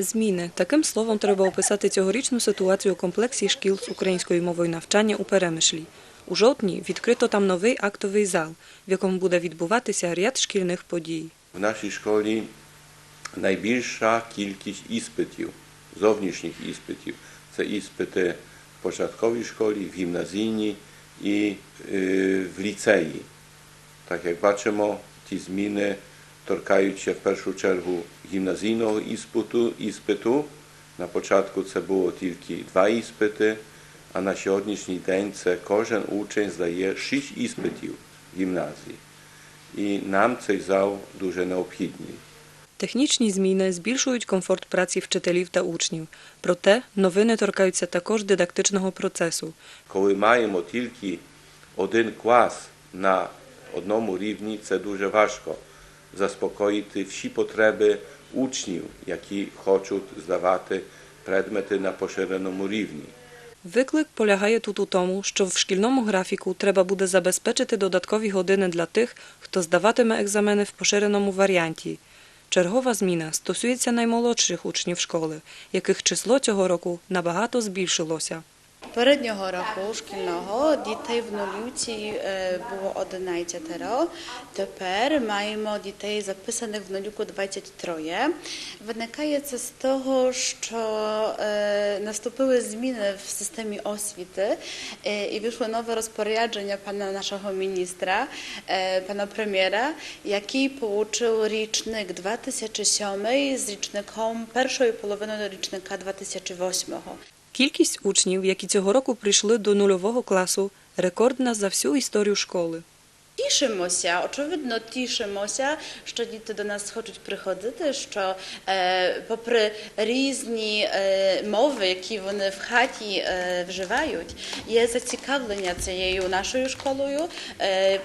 Зміни таким словом треба описати цьогорічну ситуацію у комплексі шкіл з українською мовою навчання у Перемишлі. У жовтні відкрито там новий актовий зал, в якому буде відбуватися ряд шкільних подій. В нашій школі найбільша кількість іспитів, зовнішніх іспитів. Це іспити в початковій школі, в гімназійній і е, в ліцеї. Так як бачимо, ті зміни торкаються в першу чергу гімназійного іспиту, іспиту. На початку це було тільки два іспити, а на сьогоднішній день це кожен учень здає шість іспитів в гімназії. І нам цей зал дуже необхідний. Технічні зміни збільшують комфорт праці вчителів та учнів. Проте новини торкаються також дидактичного процесу. Коли маємо тільки один клас на одному рівні, це дуже важко заспокоїти всі потреби учнів, які хочуть здавати предмети на поширеному рівні. Виклик полягає тут у тому, що в шкільному графіку треба буде забезпечити додаткові години для тих, хто здаватиме екзамени в поширеному варіанті. Чергова зміна стосується наймолодших учнів школи, яких число цього року набагато збільшилося. Попереднього року шкільного дітей в нулюці е, було 11. Тепер маємо дітей записаних в нулюку 23. Виникає це з того, що е, наступили зміни в системі освіти е, і вийшло нове розпорядження pana naszego ministra, e, pana premiera, який получив річник 2007 з річником першої половини річника 2008. Кількість учнів, які цього року прийшли до нульового класу, рекордна за всю історію школи. Тішимося, очевидно, тішимося, що діти до нас хочуть приходити, е, попри різні е, мови, які вони в хаті е, вживають, є зацікавлення цією нашою школою,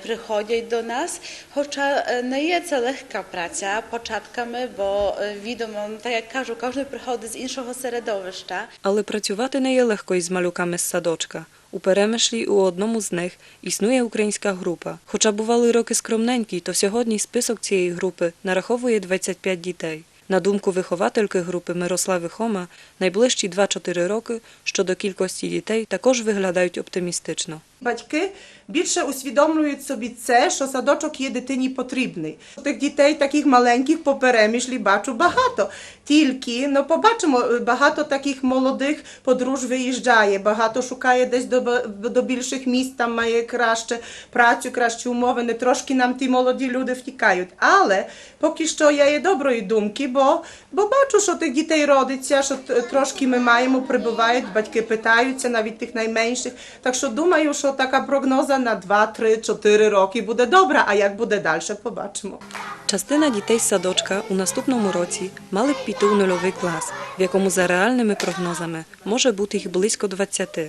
приходять до нас. Хоча не є це легка праця початками, бо відомо, так як кажу, кожен приходить з іншого середовища. Але працювати не є легко із малюками з садочка. У Перемишлі у одному з них існує українська група. Хоча бували роки скромненькі, то сьогодні список цієї групи нараховує 25 дітей. На думку виховательки групи Мирослави Хома, найближчі 2-4 роки щодо кількості дітей також виглядають оптимістично. Батьки більше усвідомлюють собі це, що садочок є дитині потрібний. Тих дітей таких маленьких по перемішлі бачу багато. Тільки ну побачимо, е, багато таких молодих подруж виїжджає, багато шукає десь до, до більших міст, там має краще працю, кращі умови. Не трошки нам ті молоді люди втікають. Але поки що я є доброї думки, бо, бо бачу, що тих дітей родиться, що трошки ми маємо, прибувають, батьки питаються, навіть тих найменших. Так що думаю, що така прогноза на 2, 3, 4 роки буде добра, а як буде далі, побачимо. Частина дітей з садочка у наступному році мали б піти у нульовий клас, в якому за реальними прогнозами може бути їх близько 20.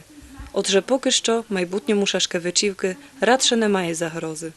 Отже, поки що майбутньому Шашкевичівки радше немає загрози.